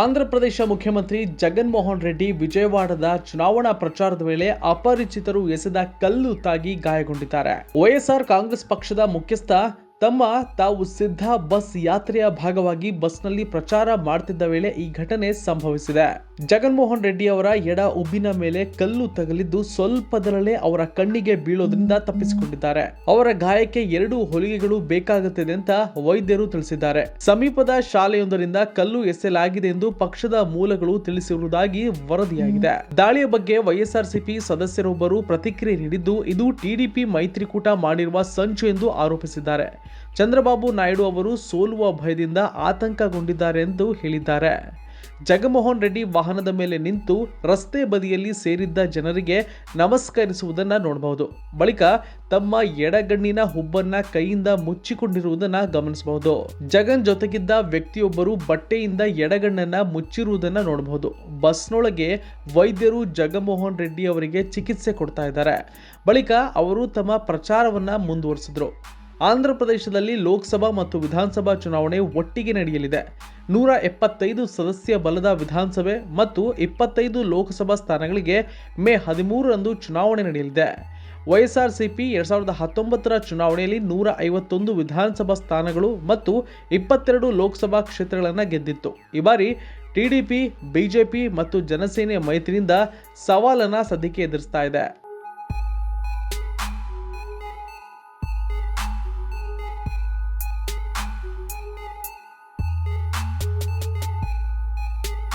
ಆಂಧ್ರಪ್ರದೇಶ ಮುಖ್ಯಮಂತ್ರಿ ಜಗನ್ಮೋಹನ್ ರೆಡ್ಡಿ ವಿಜಯವಾಡದ ಚುನಾವಣಾ ಪ್ರಚಾರದ ವೇಳೆ ಅಪರಿಚಿತರು ಎಸೆದ ಕಲ್ಲು ತಾಗಿ ಗಾಯಗೊಂಡಿದ್ದಾರೆ. ವೈಎಸ್ಆರ್ ಕಾಂಗ್ರೆಸ್ ಪಕ್ಷದ ಮುಖ್ಯಸ್ಥ ತಮ್ಮ ತಾವು ಸಿದ್ಧ ಬಸ್ ಯಾತ್ರೆಯ ಭಾಗವಾಗಿ ಬಸ್ನಲ್ಲಿ ಪ್ರಚಾರ ಮಾಡ್ತಿದ್ದ ವೇಳೆ ಈ ಘಟನೆ ಸಂಭವಿಸಿದೆ. ಜಗನ್ಮೋಹನ್ ರೆಡ್ಡಿ ಅವರ ಎಡ ಉಬ್ಬಿನ ಮೇಲೆ ಕಲ್ಲು ತಗಲಿದ್ದು ಸ್ವಲ್ಪದರಲ್ಲೇ ಅವರ ಕಣ್ಣಿಗೆ ಬೀಳೋದ್ರಿಂದ ತಪ್ಪಿಸಿಕೊಂಡಿದ್ದಾರೆ. ಅವರ ಗಾಯಕ್ಕೆ ಎರಡು ಹೊಲಿಗೆಗಳು ಬೇಕಾಗುತ್ತದೆ ಅಂತ ವೈದ್ಯರು ತಿಳಿಸಿದ್ದಾರೆ. ಸಮೀಪದ ಶಾಲೆಯೊಂದರಿಂದ ಕಲ್ಲು ಎಸೆಯಲಾಗಿದೆ ಎಂದು ಪಕ್ಷದ ಮೂಲಗಳು ತಿಳಿಸಿರುವುದಾಗಿ ವರದಿಯಾಗಿದೆ. ದಾಳಿಯ ಬಗ್ಗೆ ವೈಎಸ್ಆರ್ಸಿಪಿ ಸದಸ್ಯರೊಬ್ಬರು ಪ್ರತಿಕ್ರಿಯೆ ನೀಡಿದ್ದು, ಇದು ಟಿಡಿಪಿ ಮೈತ್ರಿಕೂಟ ಮಾಡಿರುವ ಸಂಚು ಎಂದು ಆರೋಪಿಸಿದ್ದಾರೆ. ಚಂದ್ರಬಾಬು ನಾಯ್ಡು ಅವರು ಸೋಲುವ ಭಯದಿಂದ ಆತಂಕಗೊಂಡಿದ್ದಾರೆ ಎಂದು ಹೇಳಿದ್ದಾರೆ. ಜಗನ್ಮೋಹನ್ ರೆಡ್ಡಿ ವಾಹನದ ಮೇಲೆ ನಿಂತು ರಸ್ತೆ ಬದಿಯಲ್ಲಿ ಸೇರಿದ್ದ ಜನರಿಗೆ ನಮಸ್ಕರಿಸುವುದನ್ನು ನೋಡಬಹುದು. ಬಳಿಕ ತಮ್ಮ ಎಡಗಣ್ಣಿನ ಹುಬ್ಬನ್ನ ಕೈಯಿಂದ ಮುಚ್ಚಿಕೊಂಡಿರುವುದನ್ನ ಗಮನಿಸಬಹುದು. ಜಗನ್ ಜೊತೆಗಿದ್ದ ವ್ಯಕ್ತಿಯೊಬ್ಬರು ಬಟ್ಟೆಯಿಂದ ಎಡಗಣ್ಣನ್ನ ಮುಚ್ಚಿರುವುದನ್ನ ನೋಡಬಹುದು. ಬಸ್ನೊಳಗೆ ವೈದ್ಯರು ಜಗನ್ಮೋಹನ್ ರೆಡ್ಡಿ ಅವರಿಗೆ ಚಿಕಿತ್ಸೆ ಕೊಡ್ತಾ ಇದ್ದಾರೆ. ಬಳಿಕ ಅವರು ತಮ್ಮ ಪ್ರಚಾರವನ್ನ ಮುಂದುವರಿಸಿದ್ರು. ಆಂಧ್ರ ಪ್ರದೇಶದಲ್ಲಿ ಲೋಕಸಭಾ ಮತ್ತು ವಿಧಾನಸಭಾ ಚುನಾವಣೆ ಒಟ್ಟಿಗೆ ನಡೆಯಲಿದೆ. ನೂರ ಎಪ್ಪತ್ತೈದು ಸದಸ್ಯ ಬಲದ ವಿಧಾನಸಭೆ ಮತ್ತು ಇಪ್ಪತ್ತೈದು ಲೋಕಸಭಾ ಸ್ಥಾನಗಳಿಗೆ ಮೇ ಹದಿಮೂರರಂದು ಚುನಾವಣೆ ನಡೆಯಲಿದೆ. ವೈಎಸ್ಆರ್ಸಿಪಿ ಎರಡ್ ಸಾವಿರದ ಹತ್ತೊಂಬತ್ತರ ಚುನಾವಣೆಯಲ್ಲಿ ನೂರ ಐವತ್ತೊಂದು ವಿಧಾನಸಭಾ ಸ್ಥಾನಗಳು ಮತ್ತು ಇಪ್ಪತ್ತೆರಡು ಲೋಕಸಭಾ ಕ್ಷೇತ್ರಗಳನ್ನು ಗೆದ್ದಿತ್ತು. ಈ ಬಾರಿ ಟಿಡಿಪಿ ಬಿಜೆಪಿ ಮತ್ತು ಜನಸೇನೆ ಮೈತ್ರಿಯಿಂದ ಸವಾಲನ್ನು ಸದ್ಯಕ್ಕೆ ಎದುರಿಸ್ತಾ ಇದೆ.